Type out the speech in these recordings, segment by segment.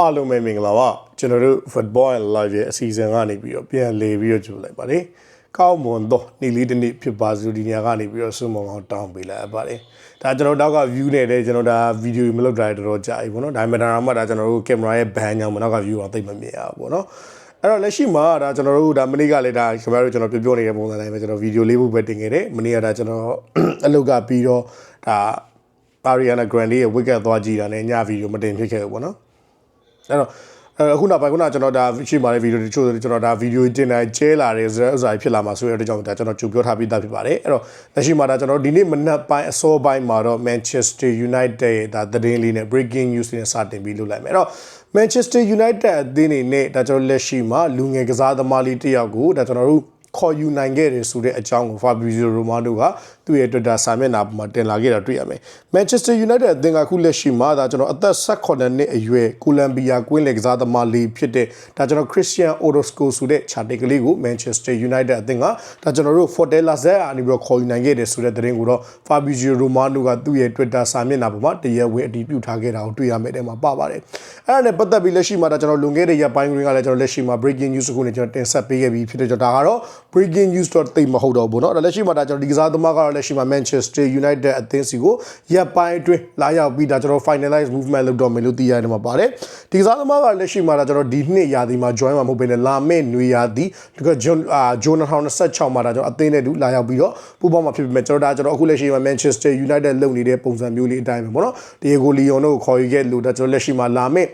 အားလုံးပဲမင်္ဂလာပါကျွန်တော်တို့ Football and Live ရဲ့အစီအစဉ်ကနေပြီးတော့ပြန်လေပြီးတော့ကြိုလိုက်ပါတယ်ကောင်းမွန်တော့နေ့လေးတစ်နေ့ဖြစ်ပါစို့ဒီညကနေပြီးတော့ဆုမွန်အောင်တောင်းပေးလိုက်ပါတယ်ဒါကျွန်တော်တောက်က view နဲ့လည်းကျွန်တော်ဒါ video မလုပ်တာတော်တော်ကြာပြီပေါ့နော်ဒါပေမဲ့ဒါမှဒါကျွန်တော်တို့ camera ရဲ့ ban ကြောင့်မနောက်က view အောင်သိမမြင်ရဘူးပေါ့နော်အဲ့တော့လက်ရှိမှာဒါကျွန်တော်တို့ဒါမနေ့ကလည်းဒါခင်ဗျားတို့ကျွန်တော်ပြောပြောနေတဲ့ပုံစံတိုင်းပဲကျွန်တော်ဗီဒီယိုလေးဖို့ပဲတင်ခဲ့တယ်မနေ့ကဒါကျွန်တော်အလုပ်ကပြီးတော့ဒါပါရီယာနာဂရန်ဒီရဲ့ wicket သွားကြည့်တာနဲ့ညဗီဒီယိုမတင်ဖြစ်ခဲ့ဘူးပေါ့နော် အဲ့တော့အဲ့အခုနောက်ပိုင်းခုနကျွန်တော်ဒါရှိပါတဲ့ဗီဒီယိုတချို့ကျွန်တော်ဒါဗီဒီယိုတင်တိုင်းကျဲလာတဲ့ဥစ္စာဖြစ်လာမှာဆိုရတဲ့ကြောင့်ဒါကျွန်တော်ကြိုပြောထားပြီးသားဖြစ်ပါတယ်အဲ့တော့လက်ရှိမှာဒါကျွန်တော်ဒီနေ့မနက်ပိုင်းအစောပိုင်းမှာတော့ Manchester United ရဲ့ဒါသတင်းလေးနဲ့ breaking news နဲ့စတင်ပြီးလုပ်လိုက်မယ်အဲ့တော့ Manchester United အသင်းနေနဲ့ဒါကျွန်တော်လက်ရှိမှာလူငယ်ကစားသမားလေးတစ်ယောက်ကိုဒါကျွန်တော်တို့ ခေါ်ယူနိုင်ခဲ့တယ်ဆိုတဲ့အကြောင်းကို Fabrizio Romano ကသူ့ရဲ့ Twitter စာမျက်နှာပေါ်မှာတင်လာခဲ့တာတွေ့ရမယ်။ Manchester United အသင်းကခုလက်ရှိမှာဒါကျွန်တော်အသက်18နှစ်အရွယ်ကိုလံဘီယာကွင်းလယ်ကစားသမားလေးဖြစ်တဲ့ဒါကျွန်တော် Christian Orozco ဆိုတဲ့ခြာတိတ်ကလေးကို Manchester United အသင်းကဒါကျွန်တော်တို့ Fortella Z အနေပြီးတော့ခေါ်ယူနိုင်ခဲ့တယ်ဆိုတဲ့သတင်းကိုတော့ Fabrizio Romano ကသူ့ရဲ့ Twitter စာမျက်နှာပေါ်မှာတရားဝင်အတည်ပြုထားခဲ့တာကိုတွေ့ရမယ်တဲ့မှာပါပါတယ်။အဲ့ဒါနဲ့ပတ်သက်ပြီးလက်ရှိမှာဒါကျွန်တော်လွန်ခဲ့တဲ့ရက်ပိုင်းကလေးကလည်းကျွန်တော်လက်ရှိမှာ breaking news ကိုလည်းကျွန်တော်တင်ဆက်ပေးခဲ့ပြီးဖြစ်တဲ့ကြောင့်ဒါကတော့ breaking news တော့တိတ်မဟုတ်တော့ဘူးเนาะဒါလက်ရှိမှာဒါကျွန်တော်ဒီကစားသမားကတော့လက်ရှိမှာ Manchester United အသင်းစီကိုရက်ပိုင်းအတွင်းလာရောက်ပြီးဒါကျွန်တော် finalize movement လုပ်တော့မယ်လို့သိရတယ်မှာပါတယ်ဒီကစားသမားကလက်ရှိမှာဒါကျွန်တော်ဒီနှစ်ရာသီမှာ join မှာမဟုတ်ဘဲနဲ့လာမယ့်နွေရာသီဒီကဂျွန်အာဂျွန်2026မှာဒါကျွန်တော်အသင်းနဲ့တူလာရောက်ပြီးတော့ပူးပေါင်းမှာဖြစ်ပေမဲ့ကျွန်တော်ဒါကျွန်တော်အခုလက်ရှိမှာ Manchester United လုပ်နေတဲ့ပုံစံမျိုးလေးအတိုင်းပဲပေါ့နော်ဒီကိုလီယွန်တို့ကိုခေါ်ယူခဲ့လို့ဒါကျွန်တော်လက်ရှိမှာလာမယ့်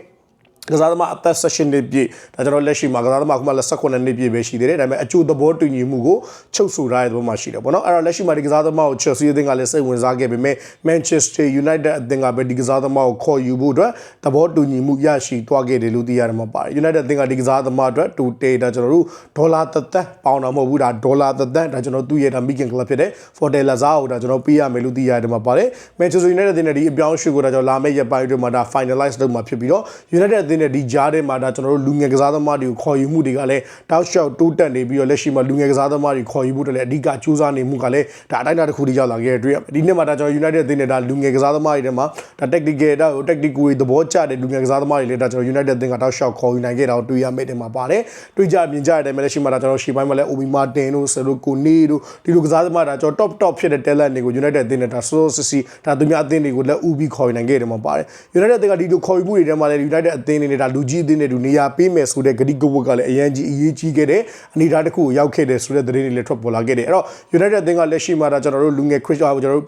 ကစားသမားအသက်16နှစ်ပြည့်ဒါကျွန်တော်လက်ရှိမှာကစားသမားကမှလက်18နှစ်ပြည့်ပဲရှိသေးတယ်ဒါပေမဲ့အကျိုးသဘောတူညီမှုကိုချုပ်ဆိုထားတဲ့သဘောမှာရှိတယ်ပေါ့နော်အဲ့တော့လက်ရှိမှာဒီကစားသမားကို Chelsea အသင်းကလည်းစိတ်ဝင်စားခဲ့ပေမဲ့ Manchester United အသင်းကပဲဒီကစားသမားကိုခေါ်ယူဖို့အတွက်သဘောတူညီမှုရရှိသွားခဲ့တယ်လို့သိရတယ်မှာပါတယ် United အသင်းကဒီကစားသမားအတွက်တူတေဒါကျွန်တော်တို့ဒေါ်လာသက်သက်ပေါင်တော့မဟုတ်ဘူးဒါဒေါ်လာသက်သက်ဒါကျွန်တော်သူ့ရဲ့ဒါ Miken Club ဖြစ်တဲ့ Forte Lazar ကိုဒါကျွန်တော်ပေးရမယ်လို့သိရတယ်မှာပါတယ် Manchester United အသင်းနဲ့ဒီအပြောင်းအရွှေ့ကိုဒါကျွန်တော်လာမယ့်ရက်ပိုင်းအတွင်းမှာဒါ finalize လုပ်မှာဖြစ်ပြီးတော့ United အသင်းနဲ့ဒီကြားထဲမှာဒါကျွန်တော်တို့လူငယ်ကစားသမားတွေကိုခေါ်ယူမှုတွေကလည်းတောက်လျှောက်တိုးတက်နေပြီးတော့လက်ရှိမှာလူငယ်ကစားသမားတွေခေါ်ယူဖို့တလည်းအဓိကကြိုးစားနေမှုကလည်းဒါအတိုင်းအတာတစ်ခုတည်းရောက်လာခဲ့တဲ့တွေ့ရမယ်ဒီနှစ်မှာဒါကျွန်တော် United အသင်းနဲ့ဒါလူငယ်ကစားသမားတွေထဲမှာဒါ tactical ဒါ tactical တွေသဘောကျတဲ့လူငယ်ကစားသမားတွေလည်းဒါကျွန်တော် United အသင်းကတောက်လျှောက်ခေါ်ယူနိုင်ခဲ့တာကိုတွေ့ရမယ်တဲ့မှာပါတယ်တွေ့ကြမြင်ကြတဲ့အတိုင်းပဲလက်ရှိမှာဒါကျွန်တော်ရှေ့ပိုင်းမှာလည်း Obi Martin တို့ Sero Kone တို့ဒီလိုကစားသမားဒါကျွန်တော် top top ဖြစ်တဲ့ talent တွေကို United အသင်းနဲ့ဒါ so so စီဒါသူများအသင်းတွေကိုလက်ဦးပြီးခေါ်ယူနိုင်ခဲ့တယ်မှာပါတယ် United အသင်းကဒီလိုခေါ်ယူမှုတွေထဲမှာလည်း United အသင်းတွေနဲ့ဒါလူကြီးအသင်းတွေတူနေရာပေးမယ်ဆိုတဲ့ဂတိကဝတ်ကလည်းအရန်ကြီးအရေးကြီးခဲ့တဲ့အနေအထားတစ်ခုကိုရောက်ခဲ့တယ်ဆိုတဲ့သတင်းတွေလည်းထွက်ပေါ်လာခဲ့တယ်အဲ့တော့ United အသင်းကလက်ရှိမှာဒါကျွန်တော်တို့လူငယ် Chris ကျွန်တော်တို့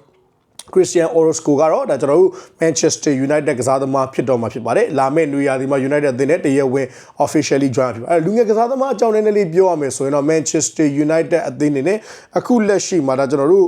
Christian Orozco ကတော့ဒါကျွန်တော်တို့ Manchester United ကစားသမားဖြစ်တော့မှာဖြစ်ပါတယ်လာမယ့်နွေရာသီမှာ United အသင်းနဲ့တရက်ဝင် officially join ဖြစ်ပါတယ်လူငယ်ကစားသမားအကြောင်းနည်းနည်းလေးပြောရမယ်ဆိုရင်တော့ Manchester United အသင်းနေနဲ့အခုလက်ရှိမှာဒါကျွန်တော်တို့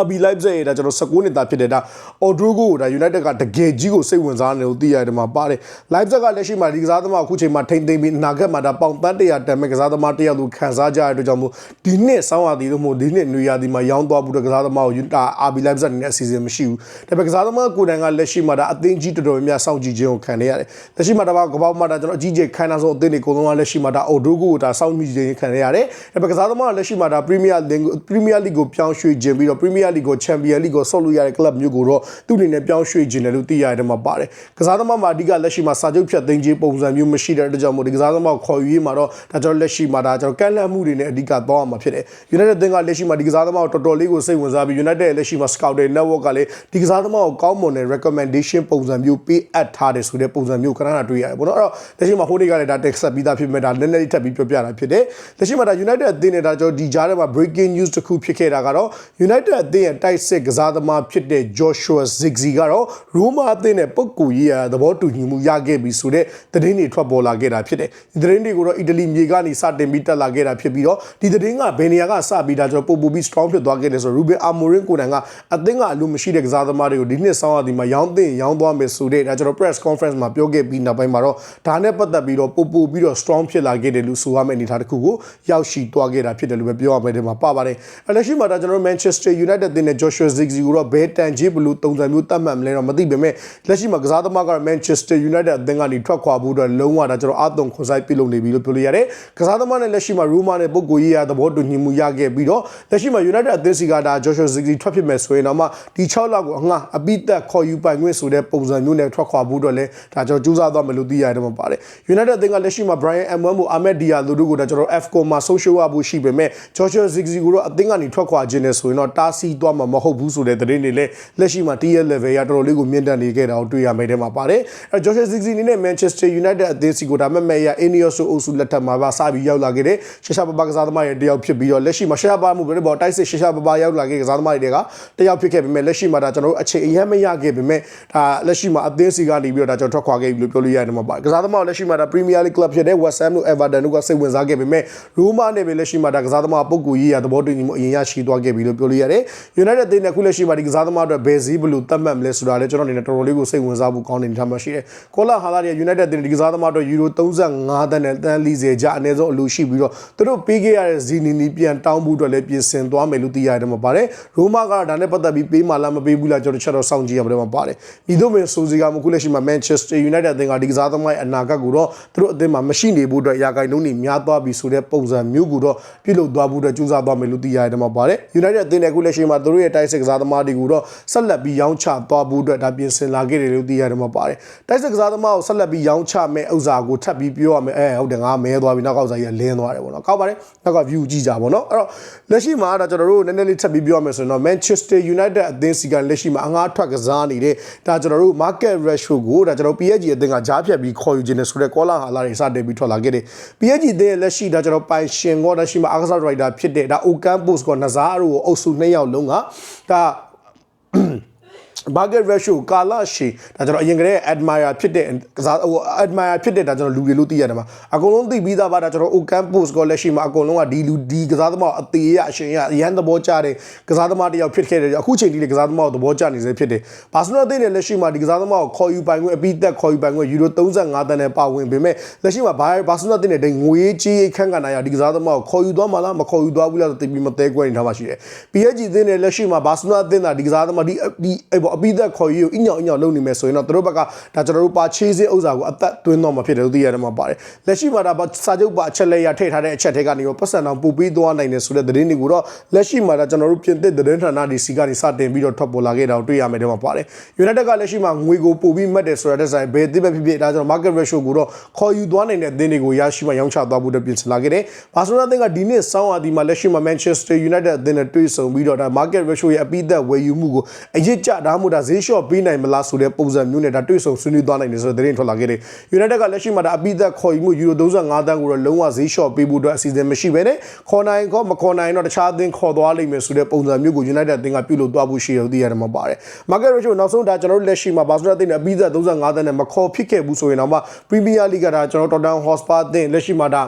RB Leipzig ရဲ့ဒါကျွန်တော်19နှစ်သားဖြစ်တဲ့ဒါ Odrogo ကိုဒါ United ကတကယ်ကြီးကိုစိတ်ဝင်စားနေလို့သိရတယ်မှာပါတယ် Leipzig ကလက်ရှိမှာဒီကစားသမားအခုချိန်မှာထိမ့်သိမ့်ပြီးအနာဂတ်မှာဒါပေါင်တန်း100တန်မဲ့ကစားသမားတစ်ယောက်လိုခံစားကြရတဲ့အတွက်ကြောင့်မို့ဒီနှစ်ဆောင်းရာသီလို့မို့ဒီနှစ်နွေရာသီမှာရောင်းသွားဖို့ကစားသမားကို United RB Leipzig အနေနဲ့အစီအစဉ်မရှိဘူးဒါပေမဲ့ကစားသမားကိုယ်တိုင်ကလက်ရှိမှာဒါအသင်းကြီးတော်တော်များများစောင့်ကြည့်ခြင်းကိုခံနေရတယ်လက်ရှိမှာဒါကကပောက်မှာဒါကျွန်တော်အကြီးကျယ်ခိုင်းတာဆုံးအသင်းတွေအကုန်လုံးကလက်ရှိမှာဒါ Odrogo ကိုဒါစောင့်ကြည့်ခြင်းခံနေရတယ်ဒါပေမဲ့ကစားသမားကလက်ရှိမှာဒါ Premier League Premier League ကိုပြောင်းရွှေ့ခြင်းပြီးတော့ Premier League ကို Champion League ကိုဆော့လို့ရတဲ့ club မျိုးကိုတော့သူ့အနေနဲ့ပြောင်းရွှေ့ခြင်းတယ်လို့သိရတယ်မှာပါတယ်ကစားသမားမှာအဓိကလက်ရှိမှာစာချုပ်ဖြတ်သိမ်းခြင်းပုံစံမျိုးမရှိတဲ့အတွက်ကြောင့်မို့ဒီကစားသမားကိုခေါ်ယူရေးမှာတော့ဒါကြောင့်လက်ရှိမှာဒါကျွန်တော်ကန့်လန့်မှုတွေနဲ့အဓိကသွားအောင်မှာဖြစ်တယ် United သင်းကလက်ရှိမှာဒီကစားသမားကိုတော်တော်လေးကိုစိတ်ဝင်စားပြီး United ရဲ့လက်ရှိမှာ scouting network ကလည်းဒီကစားသမားကိုကောင်းမွန်တဲ့ recommendation ပုံစံမျိုးပေးအပ်ထားတယ်ဆိုတဲ့ပုံစံမျိုးခဏခဏတွေ့ရတယ်ပေါ့နော်အဲ့တော့လက်ရှိမှာဟိုနေ့ကလည်းဒါ text ပြီးသားဖြစ်မဲ့ဒါနည်းနည်းလေးထပ်ပြီးပြောပြတာဖြစ်တယ်လက်ရှိမှာဒါ United အသင်းနဲ့ဒါကျွန်တော်ဒီကြားထဲမှာ breaking news တစ်ခုဖြစ်ခဲ့တာကတော့ United အသင်းရဲ့တိုက်စစ်ကစားသမားဖြစ်တဲ့ Joshua Ziggy ကတော့ Roma အသင်းနဲ့ပုဂ္ဂိုလ်ရေးရာသဘောတူညီမှုရခဲ့ပြီဆိုတဲ့သတင်းတွေထွက်ပေါ်လာခဲ့တာဖြစ်တယ်ဒီသတင်းတွေကိုတော့အီတလီမြေကနေစတင်ပြီးတက်လာခဲ့တာဖြစ်ပြီးတော့ဒီသတင်းကဘယ်နေရာကစပြီးဒါကျွန်တော်ပို့ပို့ပြီး strong ဖြစ်သွားခဲ့တယ်ဆိုတော့ Ruben Amorim ကိုယ်တိုင်ကအသင်းကအလိုမရှိတဲ့ကစားသမားတွေကိုဒီနှစ်ဆောင်းရာသီမှာရောင်းသိရောင်းသွားမယ်ဆိုတဲ့ဒါကျွန်တော် press conference မှာပြောခဲ့ပြီးနောက်ပိုင်းမှာတော့ဒါနဲ့ပတ်သက်ပြီးတော့ပို့ပို့ပြီးတော့ strong ဖြစ်လာခဲ့တယ်လို့ဆိုရမယ့်အနေအထားတစ်ခုကိုရောက်ရှိသွားခဲ့တာဖြစ်တယ်လို့ပဲပြောရမယ်ဒီမှာပါပါတယ်အဲ့လက်ရှိမှာဒါကျွန်တော် Manchester United United တင်တဲ့ Joshua Zirkzee ကိုတော့ဘယ်တန်ကြီးဘလူးပုံစံမျိုးတတ်မှတ်မလဲတော့မသိပေမဲ့လက်ရှိမှာကစားသမားကတော့ Manchester United အသင်းကနေထွက်ခွာဖို့အတွက်လုံးဝဒါကျွန်တော်အသွင်ခွန်ဆိုင်ပြုလုပ်နေပြီလို့ပြောလို့ရတယ်ကစားသမားနဲ့လက်ရှိမှာ Roma နဲ့ပုဂ္ဂိုလ်ရေးရသဘောတူညီမှုရခဲ့ပြီးတော့လက်ရှိမှာ United အသင်းစီကဒါ Joshua Zirkzee ထွက်ဖြစ်မယ်ဆိုရင်တော့မှဒီ6လကိုအငှားအပိသက်ခေါ်ယူပိုင်ခွင့်ဆိုတဲ့ပုံစံမျိုးနဲ့ထွက်ခွာဖို့အတွက်လည်းဒါကျွန်တော်ကြိုးစားသွားမယ်လို့သိရတယ်မှာပါတယ် United အသင်းကလက်ရှိမှာ Brian Mbeumo Ahmed Diallo တို့ကိုဒါကျွန်တော် FCO မှာဆုံးရှုံးရဖို့ရှိပေမဲ့ Joshua Zirkzee ကိုတော့အသင်းကနေထွက်ခွာခြင်းနဲ့ဆိုရင်တော့တားဆီးသွားမှာမဟုတ်ဘူးဆိုတဲ့သတင်းတွေလည်းလက်ရှိမှာ TR level ရတော်တော်လေးကိုမြင့်တက်နေခဲ့တာကိုတွေ့ရမယ်တဲ့မှာပါတယ်အဲ Joshua Zirkzee အနေနဲ့ Manchester United အသင်းစီကိုဒါမဲ့မဲ့ရ Ineos အုပ်စုလက်ထက်မှာပါစပြီးရောက်လာခဲ့တဲ့ရှရှာပပကစားသမားရဲ့တယောက်ဖြစ်ပြီးတော့လက်ရှိမှာရှရှာပမှုပဲပေါ့တိုက်စစ်ရှရှာပပရောက်လာခဲ့ကစားသမားတွေကတယောက်ဖြစ်ခဲ့ပေမဲ့လက်ရှိမှာဒါကျွန်တော်တို့အချိန်အရင်မရခဲ့ပေမဲ့ဒါလက်ရှိမှာအသင်းစီကနေပြီးတော့ဒါကျွန်တော်ထွက်ခွာခဲ့ပြီလို့ပြောလို့ရတယ်မှာပါကစားသမားလက်ရှိမှာဒါ Premier League club ဖြစ်တဲ့ West Ham တို့ Everton တို့ကစိတ်ဝင်စားခဲ့ပေမဲ့ Roma နဲ့ပဲလက်ရှိမှာဒါကစားသမားပုံကူရေးရသဘောတူညီမှုအရင်ရရှိသွားခဲ့ပြီလို့ပြောလို့ရတယ် United အသင်းနဲ့ခုလက်ရှိမှာဒီကစားသမားအတွက်ဘယ်စည်းဘလို့သတ်မှတ်မလဲဆိုတာလည်းကျွန်တော်အနေနဲ့တော်တော်လေးကိုစိတ်ဝင်စားဖို့ကောင်းနေထားမှရှိတယ်။ကောလာဟာလာရဲ့ United အသင်းဒီကစားသမားအတွက်ယူရို35တန်းနဲ့တန်း40ကျအနည်းဆုံးအလူရှိပြီးတော့သူတို့ပေးခဲ့ရတဲ့ဇီနီနီပြန်တောင်းဖို့အတွက်လည်းပြင်ဆင်သွားမယ်လို့သိရတယ်မှာပါတယ်။ရိုမာကတော့ဒါနဲ့ပတ်သက်ပြီးပေးမှလားမပေးဘူးလားကျွန်တော်ချက်တော့စောင့်ကြည့်ရမှာပါတယ်။ဒီတို့မင်းဆိုစီကမခုလက်ရှိမှာ Manchester United အသင်းကဒီကစားသမားရဲ့အနာဂတ်ကိုတော့သူတို့အသင်းမှာမရှိနေဖို့အတွက်ရာဂိုင်နှုန်းတွေများသွားပြီဆိုတဲ့ပုံစံမျိုးကိုတော့ပြုလုပ်သွားဖို့အတွက်ကြိုးစားသွားမယ်လို့သိရတယ်မှာပါတယ်။ United အသင်းနဲ့ခုလက်ရှိမှာသူတို့ရဲ့တိုက်စစ်ကစားသမားတွေကိုတော့ဆက်လက်ပြီးရောင်းချသွားဖို့အတွက်ဒါပြင်ဆင်လာခဲ့တယ်လို့သိရတယ်မှာပါတယ်။တိုက်စစ်ကစားသမားကိုဆက်လက်ပြီးရောင်းချမဲ့ဥစ္စာကိုထပ်ပြီးပြောရမယ်အဲဟုတ်တယ်ငါမဲသွားပြီနောက်ကောက်စားကြီးကလင်းသွားတယ်ပေါ့နော်။ကောက်ပါတယ်။နောက်က view ကြည့်ကြပါတော့။အဲ့တော့လက်ရှိမှာဒါကျွန်တော်တို့နည်းနည်းလေးထပ်ပြီးပြောရမယ်ဆိုရင်တော့ Manchester United အသင်းစီကလက်ရှိမှာအငှားထွက်ကစားနေတဲ့ဒါကျွန်တော်တို့ market ratio ကိုဒါကျွန်တော် PSG အသင်းကကြားဖြတ်ပြီးခေါ်ယူခြင်းနဲ့ဆိုတဲ့ caller ဟာလာတွေစတင်ပြီးထွက်လာခဲ့တယ် PSG အသင်းရဲ့လက်ရှိဒါကျွန်တော်ပိုင်ရှင်ကောဒါရှိမှာအားကစား writer ဖြစ်တဲ့ဒါ Okan Post ကောနဇားတို့ကိုအုပ်စုနှစ်ယောက်လုံးကဒါ market ratio ကာလရှည်ဒါကျွန်တော်အရင်ကတည်းက admire ဖြစ်တဲ့ကစားဟို admire ဖြစ်တဲ့ဒါကျွန်တော်လူတွေလို့သိရတယ်မှာအကုန်လုံးသိပြီးသားပါဒါကျွန်တော် Okan Post ကိုလက်ရှိမှာအကုန်လုံးကဒီလူဒီကစားသမားအသေးရအရှင်ရအရန်သဘောကျတဲ့ကစားသမားတစ်ယောက်ဖြစ်ခဲ့တယ်အခုချိန်ထိလည်းကစားသမားကိုသဘောကျနေစေဖြစ်တယ်ဘာစနိုအသင်းနဲ့လက်ရှိမှာဒီကစားသမားကိုခေါ်ယူပိုင်ခွင့်အပိသက်ခေါ်ယူပိုင်ခွင့်ယူရို35တန်းနဲ့ပါဝင်ပေမဲ့လက်ရှိမှာဘာဘာစနိုအသင်းနဲ့ဒိန်ငွေကြီးခန့်ကနိုင်ရဒီကစားသမားကိုခေါ်ယူသွားမှလားမခေါ်ယူသွားဘူးလားသိပြီးမသေးကွဲနေထားမှရှိတယ် PSG အသင်းနဲ့လက်ရှိမှာဘာစနိုအသင်းသာဒီကစားသမားဒီဒီအဲ့ပေါ်အပိသက်ခေါ်ယူအညောင်အညောင်လုပ်နေမယ်ဆိုရင်တော့သူတို့ဘက်ကဒါကျွန်တော်တို့ပါချေးစင်းဥစ္စာကိုအသက်သွင်းတော့မှာဖြစ်တယ်လို့သိရတယ်မှာပါတယ်လက်ရှိမှာဒါစာချုပ်ပါအချက်လက်ရထည့်ထားတဲ့အချက်တွေကနေရောပတ်စံအောင်ပို့ပြီးသွားနိုင်တယ်ဆိုတဲ့သတင်းတွေကိုတော့လက်ရှိမှာဒါကျွန်တော်တို့ပြင်သစ်သတင်းဌာနတွေစီကနေစတင်ပြီးတော့ထွက်ပေါ်လာခဲ့တာကိုတွေ့ရမယ်တဲ့မှာပါတယ် United ကလက်ရှိမှာငွေကိုပို့ပြီးမှတ်တယ်ဆိုတဲ့ဆိုင်ဘယ်အသင်းပဲဖြစ်ဖြစ်ဒါကျွန်တော် market ratio ကိုတော့ခေါ်ယူသွားနိုင်တဲ့အသင်းတွေကိုရရှိမှရောင်းချသွားဖို့အတွက်ပြင်ဆင်လာခဲ့တယ်ဘာဆိုတော့အသင်းကဒီနေ့စောင်းအားဒီမှာလက်ရှိမှာ Manchester United အသင်းနဲ့တွေ့ဆုံပြီးတော့ဒါ market ratio ရဲ့အပိသက်ဝယ်ယူမှုကိုအရစ်ကြဒါမှမဟုတ်ဒါဈေးလျှော့ပေးနိုင်မလားဆိုတဲ့ပုံစံမျိုးနဲ့ဒါတွေ့ဆုံဆွေးနွေးသွားနိုင်တယ်ဆိုတဲ့သတင်းထွက်လာခဲ့တယ် United ကလက်ရှိမှာဒါအပိသက်ခေါ်ယူမှုယူရို35တန်းကိုတော့လုံးဝဈေးလျှော့ပေးဖို့အတွက်အစီအစဉ်မရှိဘဲနဲ့ခေါ်နိုင်ခေါ်မခေါ်နိုင်တော့တခြားအသင်းခေါ်သွားလိမ့်မယ်ဆိုတဲ့ပုံစံမျိုးကို United အသင်းကပြုလုပ်သွားဖို့ရှိတယ်လို့သိရတယ်မှာပါတယ် market ratio နောက်ဆုံးဒါကျွန်တော်တို့လက်ရှိမှာဘာဆိုတော့အသင်းနဲ့အပိသက်35တန်းနဲ့မခေါ်ဖြစ်ခဲ့ဘူးဆိုရင်တော့မှ Premier League ကဒါကျွန်တော် Tottenham Hotspur အသင်းလက်ရှိမှာဒါ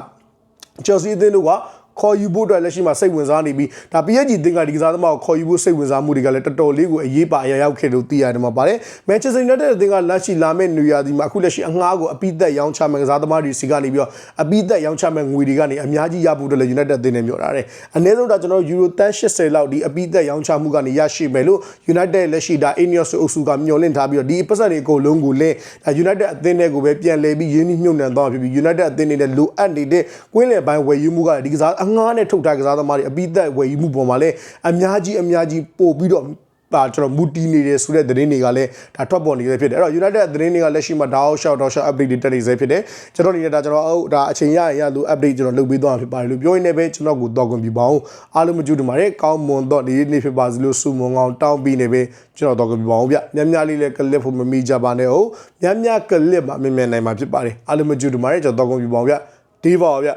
Chelsea အသင်းတို့က ခေါ်ယူဖို့အတွက်လက်ရှိမှာစိတ်ဝင်စားနေပြီးဒါ PSG တင်ကဒီကစားသမားကိုခေါ်ယူဖို့စိတ်ဝင်စားမှုတွေကလည်းတော်တော်လေးကိုအရေးပါအရာရောက်ခဲ့လို့သိရတယ်မှာပါတယ် Manchester United အသင်းကလက်ရှိလာမယ့်နေရာဒီမှာအခုလက်ရှိအငှားကိုအပိသက်ရောင်းချမဲ့ကစားသမားတွေစီကနေပြီးတော့အပိသက်ရောင်းချမဲ့ငွေတွေကနေအများကြီးရဖို့အတွက်လည်း United အသင်းနဲ့ပြောထားတယ်အနည်းဆုံးဒါကျွန်တော် Euro 80လောက်ဒီအပိသက်ရောင်းချမှုကနေရရှိမယ်လို့ United လက်ရှိဒါ Ineos အုပ်စုကမျှော်လင့်ထားပြီးတော့ဒီပတ်စံတွေအကုန်လုံးကိုလည်းဒါ United အသင်းတွေကိုပဲပြန်လည်ပြီးရင်းနှီးမြှုပ်နှံသွားဖြစ်ပြီး United အသင်းတွေနဲ့လိုအပ်နေတဲ့ကွင်းလယ်ပိုင်းဝယ်ယူမှုကဒီကစားအငှားနဲ့ထုတ်ထားကစားသမားတွေအပိသက်ဝယ်ယူမှုပေါ်မှာလည်းအများကြီးအများကြီးပို့ပြီးတော့ပါကျွန်တော်မူတီနေတယ်ဆိုတဲ့သတင်းတွေကလည်းဒါထွက်ပေါ်နေရဖြစ်တယ်အဲ့တော့ United သတင်းတွေကလက်ရှိမှာဒါအောင်ရှောက်တော့ရှောက် update တွေတက်နေစေဖြစ်တယ်ကျွန်တော်အနေနဲ့ဒါကျွန်တော်အော်ဒါအချိန်ရရင်ရလို့ update ကျွန်တော်လုပ်ပေးသွားမှာဖြစ်ပါတယ်လို့ပြောရင်းနဲ့ပဲကျွန်တော်ကိုတော့ကွန်ပြပါအောင်အားလုံးမကြည့်တူပါတယ်ကောင်းမွန်တော့ဒီနေ့ဖြစ်ပါစလို့စုမွန်ကောင်းတောင်းပြီးနေပဲကျွန်တော်တော့ကွန်ပြပါအောင်ဗျညများလေးလည်း clip ဖို့မမိကြပါနဲ့ဟုတ်ညများ clip မှာမြင်မြင်နိုင်မှာဖြစ်ပါတယ်အားလုံးမကြည့်တူပါတယ်ကျွန်တော်တော့ကွန်ပြပါအောင်ဗျဒီပါဗျ